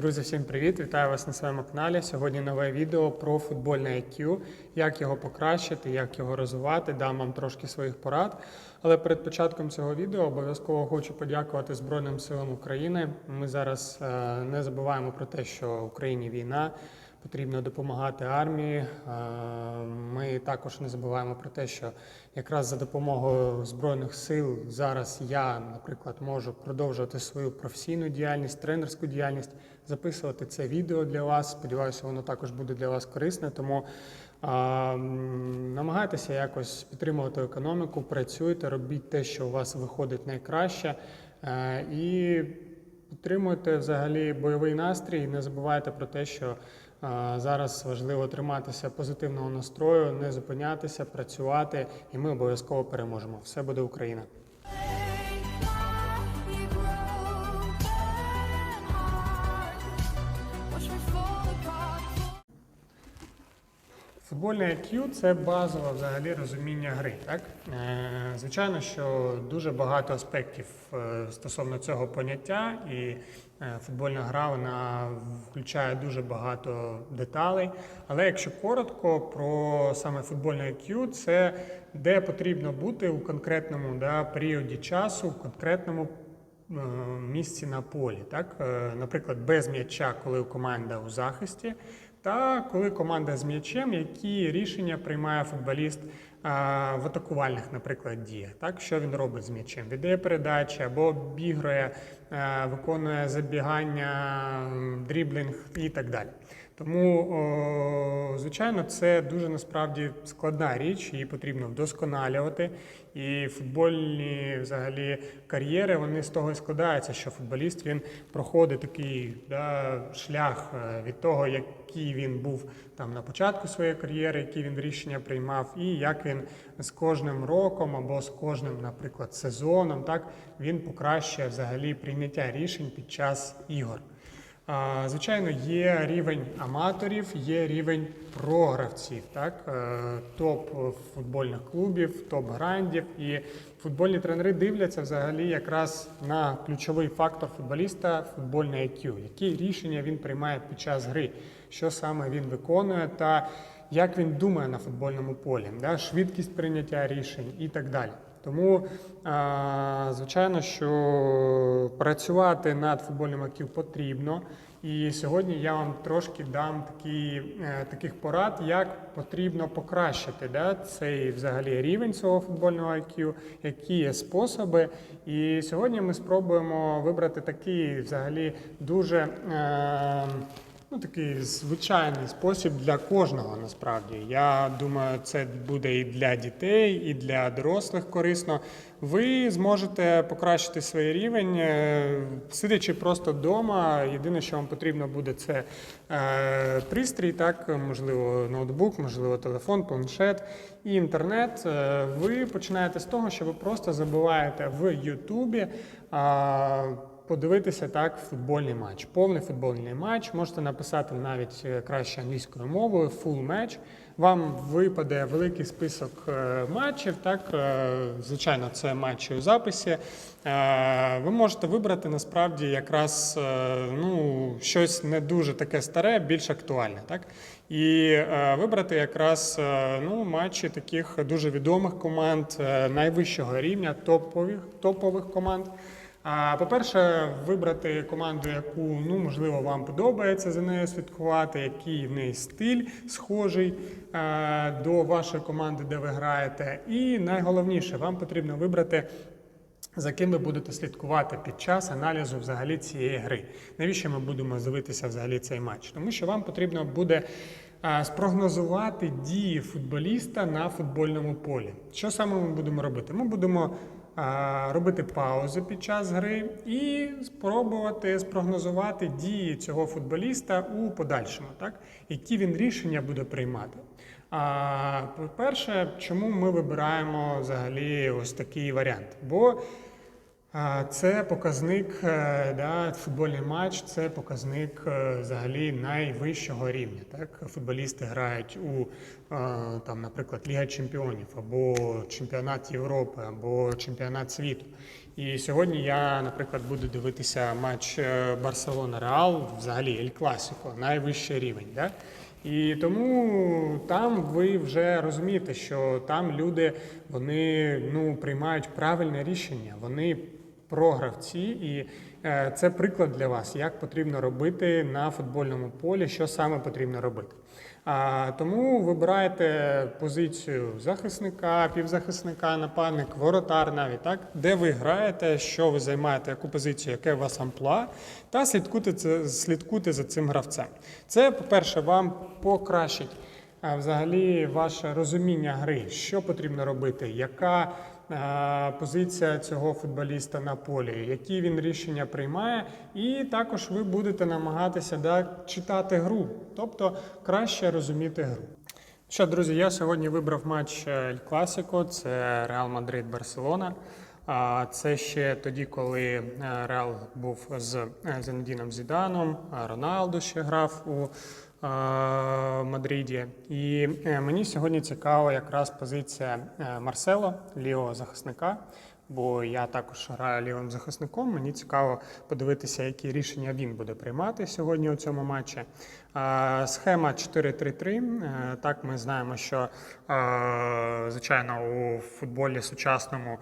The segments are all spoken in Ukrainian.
Друзі, всім привіт! Вітаю вас на своєму каналі. Сьогодні нове відео про футбольне IQ, як його покращити, як його розвивати. Дам вам трошки своїх порад. Але перед початком цього відео обов'язково хочу подякувати Збройним силам України. Ми зараз е, не забуваємо про те, що в Україні війна. Потрібно допомагати армії. Е, Ми також не забуваємо про те, що якраз за допомогою збройних сил зараз я, наприклад, можу продовжувати свою професійну діяльність, тренерську діяльність, записувати це відео для вас. Сподіваюся, воно також буде для вас корисне. Тому намагайтеся якось підтримувати економіку, працюйте, робіть те, що у вас виходить найкраще. Е, І підтримуйте взагалі бойовий настрій. Не забувайте про те, що зараз важливо триматися позитивного настрою, не зупинятися, працювати, і ми обов'язково переможемо. Все буде Україна! Футбольне IQ – це базове взагалі розуміння гри. Так? Е, Звичайно, що дуже багато аспектів е, стосовно цього поняття, і е, футбольна гра вона включає дуже багато деталей. Але якщо коротко про саме футбольне IQ, це де потрібно бути у конкретному да, періоді часу, в конкретному місці на полі. Так? Наприклад, без м'яча, коли команда у захисті, та коли команда з м'ячем, які рішення приймає футболіст а, в атакувальних, наприклад, діях. Так? Що він робить з м'ячем? Віддає передачі або обігрує, а, виконує забігання, дріблінг і так далі. Тому, о, звичайно, це дуже насправді складна річ, її потрібно вдосконалювати. І футбольні взагалі кар'єри вони з того і складаються, що футболіст він проходить такий да, шлях е, від того, який він був там на початку своєї кар'єри, які він рішення приймав, і як він з кожним роком або з кожним, наприклад, сезоном, так він покращує взагалі прийняття рішень під час ігор. Звичайно, є рівень аматорів, є рівень програвців, так? Е, топ футбольних клубів, топ грандів. І футбольні тренери дивляться взагалі якраз на ключовий фактор футболіста футбольне IQ, які рішення він приймає під час гри, що саме він виконує та як він думає на футбольному полі, да? швидкість прийняття рішень і так далі. Тому, звичайно, що працювати над футбольним IQ потрібно. І сьогодні я вам трошки дам такі, е, таких порад, як потрібно покращити да, цей взагалі рівень свого футбольного IQ, які є способи. І сьогодні ми спробуємо вибрати такий взагалі дуже. Е, Ну, такий звичайний спосіб для кожного насправді. Я думаю, це буде і для дітей, і для дорослих корисно. Ви зможете покращити свій рівень, е, сидячи просто вдома. Єдине, що вам потрібно буде, це е, пристрій, так, можливо, ноутбук, можливо, телефон, планшет і інтернет. Е, Ви починаєте з того, що ви просто забиваєте в Ютубі. е, подивитися так футбольний матч. Повний футбольний матч. Можете написати навіть е, краще англійською мовою, full match. Вам випаде великий список е, матчів. Так, е, звичайно, це матчі у записі. Ви можете вибрати насправді якраз ну, щось не дуже таке старе, більш актуальне. Так? І вибрати якраз ну, матчі таких дуже відомих команд найвищого рівня, топових, топових команд. По-перше, вибрати команду, яку ну можливо вам подобається за нею слідкувати, який в неї стиль схожий до вашої команди, де ви граєте. І найголовніше, вам потрібно вибрати. За ким ви будете слідкувати під час аналізу взагалі цієї гри? Навіщо ми будемо дивитися взагалі цей матч? Тому що вам потрібно буде спрогнозувати дії футболіста на футбольному полі. Що саме ми будемо робити? Ми будемо робити паузи під час гри і спробувати спрогнозувати дії цього футболіста у подальшому, так? які він рішення буде приймати. А, По-перше, чому ми вибираємо взагалі ось такий варіант? Бо Це показник, е, да, футбольний матч це показник е, взагалі найвищого рівня. Так? Футболісти грають у, е, там, наприклад, Ліга Чемпіонів або Чемпіонат Європи, або Чемпіонат світу. І сьогодні я, наприклад, буду дивитися матч е, Барселона-Реал, взагалі Ель Класіко, найвищий рівень. Да? І тому там ви вже розумієте, що там люди вони ну, приймають правильне рішення. Вони програвці, і е, це приклад для вас, як потрібно робити на футбольному полі, що саме потрібно робити. А, тому вибираєте позицію захисника, півзахисника, нападник, воротар навіть так, де ви граєте, що ви займаєте, яку позицію, яке у вас амплуа, та слідкуйте, слідкуйте за цим гравцем. Це, по-перше, вам покращить а, взагалі ваше розуміння гри, що потрібно робити, яка е, позиція цього футболіста на полі, які він рішення приймає, і також ви будете намагатися да, читати гру, тобто краще розуміти гру. Що, друзі, я сьогодні вибрав матч Ель Класіко, це Реал Мадрид Барселона. Це ще тоді, коли е, Реал був з е, Зенедіном Зіданом, Роналду ще грав у е, Мадриді. І е, мені сьогодні цікава якраз позиція е, Марсело, лівого захисника. Бо я також граю лівим захисником. Мені цікаво подивитися, які рішення він буде приймати сьогодні у цьому матчі. Схема 4-3-3. Е, Так, ми знаємо, що е, звичайно у футболі сучасному.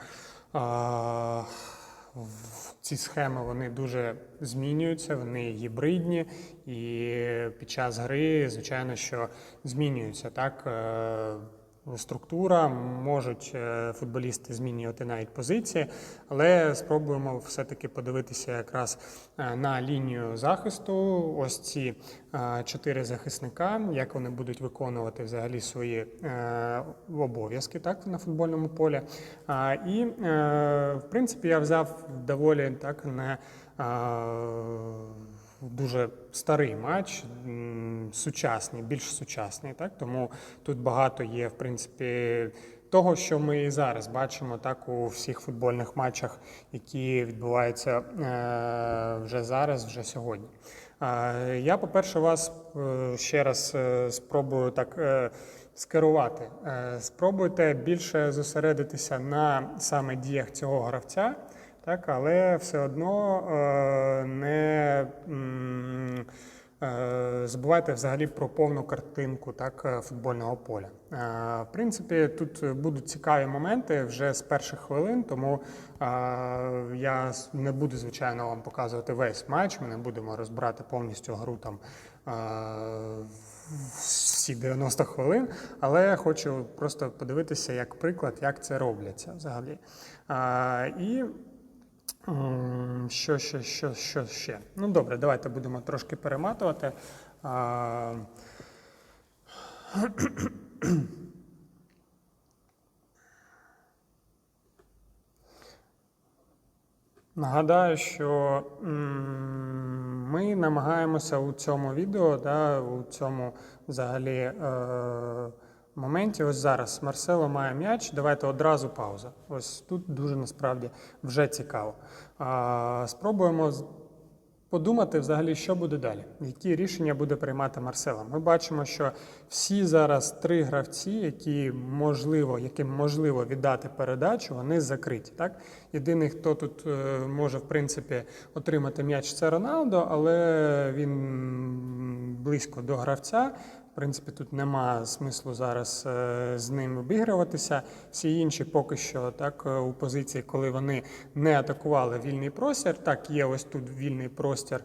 Е, Ці схеми вони дуже змінюються, вони гібридні, і під час гри, звичайно, що змінюються так. Структура можуть е, футболісти змінювати навіть позиції, але спробуємо все-таки подивитися якраз е, на лінію захисту. Ось ці е, чотири захисника, як вони будуть виконувати взагалі свої обов'язки так на футбольному полі. І в принципі я взяв доволі так не. Дуже старий матч, сучасний, більш сучасний, так тому тут багато є, в принципі, того, що ми і зараз бачимо так у всіх футбольних матчах, які відбуваються е, вже зараз, вже сьогодні. Я, по-перше, вас е, ще раз е, спробую так скерувати. Спробуйте більше зосередитися на саме діях цього гравця. Так, але все одно е, не е, забувайте взагалі про повну картинку так, е, футбольного поля. В принципі, тут будуть цікаві моменти вже з перших хвилин, тому я не буду, звичайно, вам показувати весь матч. Ми не будемо розбирати повністю гру там. всі 90 хвилин, але хочу просто подивитися як приклад, як це робляться взагалі. І що ще, що, що ще? Ну добре, давайте будемо трошки перематувати. А, Нагадаю, що ми намагаємося у цьому відео, да, у цьому взагалі е, моменті. Ось зараз Марсело має м'яч. Давайте одразу пауза. Ось тут дуже насправді вже цікаво. А, спробуємо подумати взагалі, що буде далі, які рішення буде приймати Марсело. Ми бачимо, що всі зараз три гравці, які можливо, яким можливо віддати передачу, вони закриті. Так? Єдиний, хто тут е, може в принципі отримати м'яч, це Роналдо, але він близько до гравця. Принципі, тут нема смислу зараз е, з ним обігруватися. Всі інші поки що так е, у позиції, коли вони не атакували вільний простір. Так, є ось тут вільний простір е,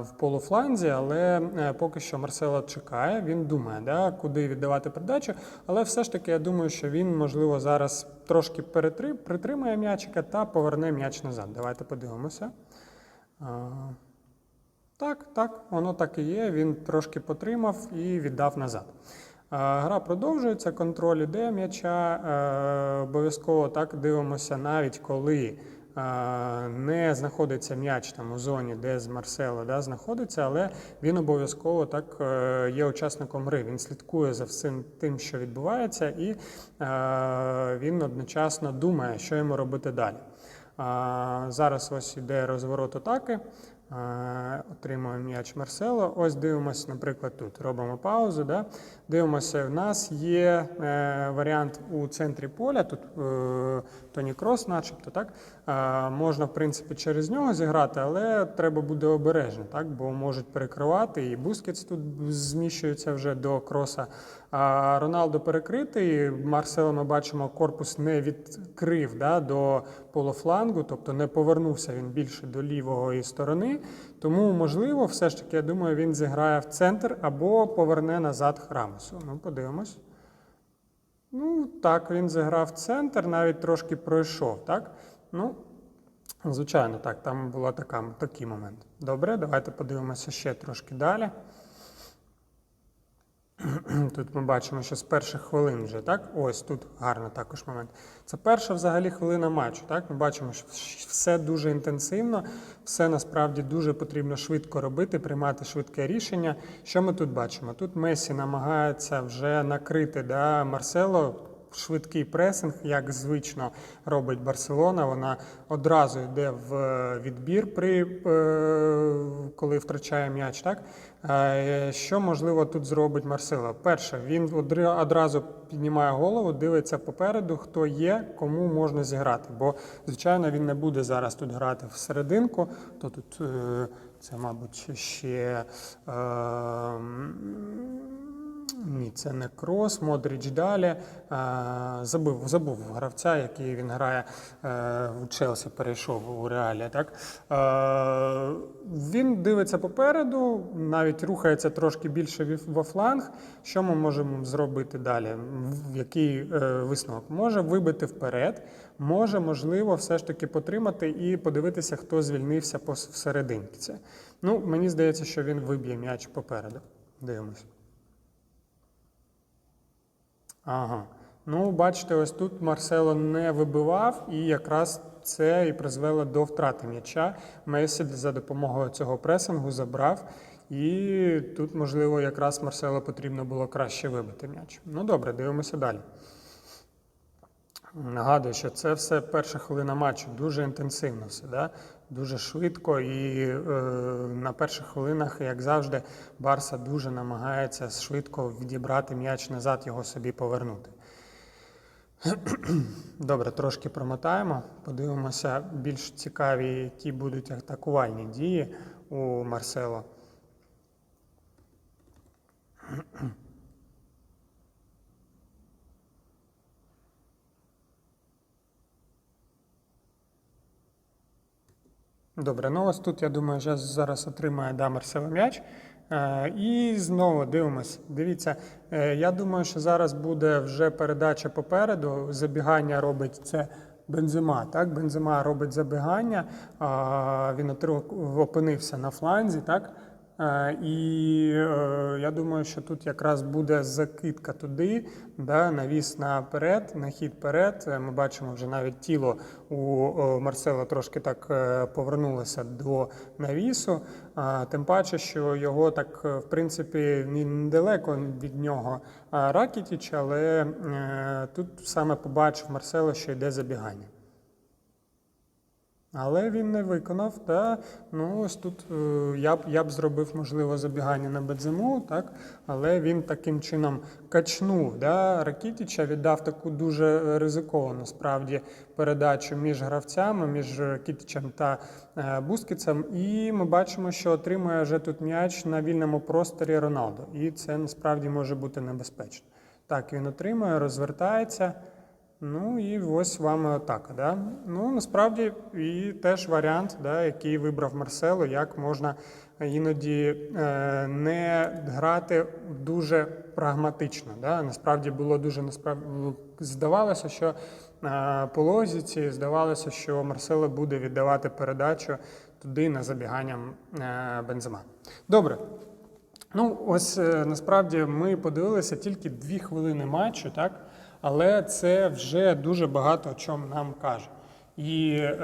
в полуфланзі, але поки що Марсело чекає. Він думає, да, куди віддавати передачу. Але все ж таки, я думаю, що він можливо зараз трошки перетри- притримає м'ячика та поверне м'яч назад. Давайте подивимося. Так, так, воно так і є. Він трошки потримав і віддав назад. Е, Гра продовжується, контроль іде м'яча. Е, Обов'язково так дивимося, навіть коли е, не знаходиться м'яч там у зоні, де з Марсело да, знаходиться, але він обов'язково так є учасником гри. Він слідкує за всім тим, що відбувається, і він одночасно думає, що йому робити далі. Зараз ось іде розворот атаки. Е, Отримує м'яч Марсело. Ось дивимося, наприклад, тут. Робимо паузу. Да? Дивимося, в нас є е, варіант у центрі поля. Тут е, Тоні Крос, начебто, так? Е, можна, в принципі, через нього зіграти, але треба буде обережно, так? бо можуть перекривати. І Бускетс тут зміщується вже до кроса. А Роналдо перекритий. Марсело ми бачимо, корпус не відкрив да, до полуфлангу, тобто не повернувся він більше до лівої сторони. Тому, можливо, все ж таки, я думаю, він зіграє в центр або поверне назад Храмосу. Ну, подивимось. Ну, так, він зіграв центр, навіть трошки пройшов, так? Ну, звичайно, так, там був такий момент. Добре, давайте подивимося ще трошки далі. Тут ми бачимо, що з перших хвилин вже, так? Ось тут гарно також момент. Це перша взагалі хвилина матчу. Так? Ми бачимо, що все дуже інтенсивно, все насправді дуже потрібно швидко робити, приймати швидке рішення. Що ми тут бачимо? Тут Месі намагається вже накрити да, Марсело. Швидкий пресинг, як звично робить Барселона. Вона одразу йде в відбір, при, е, коли втрачає м'яч. Так? Е, Що можливо тут зробить Марсело? Перше, він одразу піднімає голову, дивиться попереду, хто є, кому можна зіграти. Бо, звичайно, він не буде зараз тут грати всерединку. То тут е, це, мабуть, ще. Ні, це не крос, Модріч далі. Забув, забув гравця, який він грає е, у Челсі, перейшов у реалі. Так? Е, Він дивиться попереду, навіть рухається трошки більше во фланг. Що ми можемо зробити далі? Який е, висновок? Може вибити вперед, може, можливо, все ж таки потримати і подивитися, хто звільнився пос- всерединці. Це. Ну, мені здається, що він виб'є м'яч попереду. Дивимось. Ага. Ну, бачите, ось тут Марсело не вибивав, і якраз це і призвело до втрати м'яча. Месі за допомогою цього пресингу забрав. І тут, можливо, якраз Марсело потрібно було краще вибити м'яч. Ну добре, дивимося далі. Нагадую, що це все перша хвилина матчу, дуже інтенсивно все, да? Дуже швидко. І е, на перших хвилинах, як завжди, Барса дуже намагається швидко відібрати м'яч назад, його собі повернути. Добре, трошки промотаємо. Подивимося більш цікаві, які будуть атакувальні дії у Марсело. Добре, ну ось тут, я думаю, вже зараз отримає да, Марсело м'яч. Е, І знову дивимось. Дивіться, е, я думаю, що зараз буде вже передача попереду. Забігання робить це Бензима. Так? Бензима робить забігання, він опинився на фланзі. Так? Е, І е, я думаю, що тут якраз буде закидка туди, да, навіс наперед, на хід перед. Е, Ми бачимо вже навіть тіло у Марсела трошки так повернулося до навісу. Тим паче, що його так, в принципі, ні- недалеко від нього Ракітіч, але тут саме побачив Марсело, що йде забігання. Але він не виконав. Та, ну, ось тут е, я б, я б зробив, можливо, забігання на Бензему, так? але він таким чином качнув да, Ракітіча, віддав таку дуже ризиковану справді передачу між гравцями, між Ракітічем та е, Бускетсом. І ми бачимо, що отримує вже тут м'яч на вільному просторі Роналдо. І це насправді може бути небезпечно. Так, він отримує, розвертається. Ну і ось вам атака. Да? Ну, насправді, і теж варіант, да, який вибрав Марсело, як можна іноді е, не грати дуже прагматично. Да? Насправді було дуже насправді здавалося, що е, по логіці здавалося, що Марсело буде віддавати передачу туди на забіганням е, Бензема. Добре. Ну, ось е, насправді ми подивилися тільки дві хвилини матчу, так? Але це вже дуже багато о чому нам каже. І е,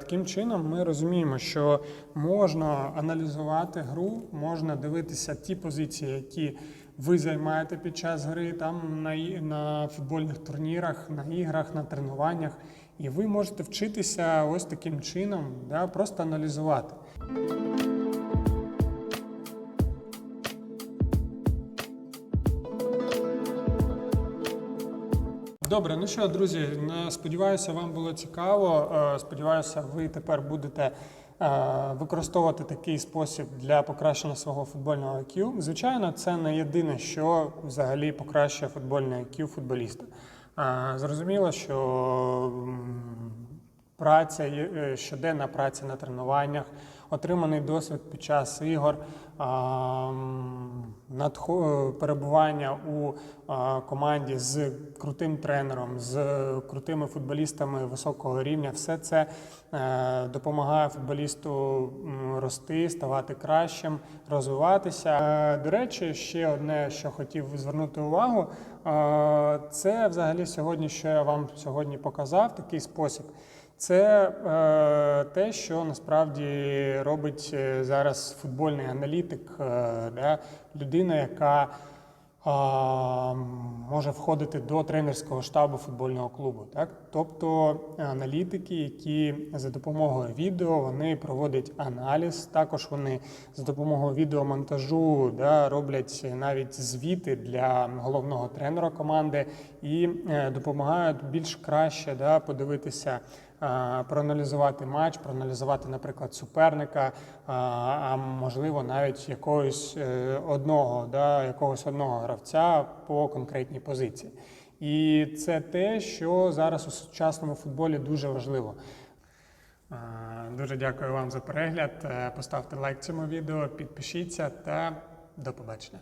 таким чином ми розуміємо, що можна аналізувати гру, можна дивитися ті позиції, які ви займаєте під час гри, там на, на футбольних турнірах, на іграх, на тренуваннях. І ви можете вчитися ось таким чином, да, просто аналізувати. Добре, ну що, друзі, сподіваюся, вам було цікаво. Е, Сподіваюся, ви тепер будете е, використовувати такий спосіб для покращення свого футбольного IQ. Звичайно, це не єдине, що взагалі покращує футбольне IQ футболіста. Е, Зрозуміло, що праця, щоденна праця на тренуваннях, отриманий досвід під час ігор, е, перебування у команді з крутим тренером, з крутими футболістами високого рівня, все це е, допомагає футболісту рости, ставати кращим, розвиватися. Е, До речі, ще одне, що хотів звернути увагу, це взагалі сьогодні, що я вам сьогодні показав, такий спосіб. Це е, те, що насправді робить е, зараз футбольний аналітик, е, да, людина, яка а, може входити до тренерського штабу футбольного клубу. Так? Тобто аналітики, які за допомогою відео вони проводять аналіз, також вони за допомогою відеомонтажу да, роблять навіть звіти для головного тренера команди і е, допомагають більш краще да, подивитися. А, Проаналізувати матч, проаналізувати, наприклад, суперника, а, а можливо навіть якогось е, одного, да, якогось одного гравця по конкретній позиції. І це те, що зараз у сучасному футболі дуже важливо. Дуже дякую вам за перегляд. Е, Поставте лайк цьому відео, підпишіться та до побачення.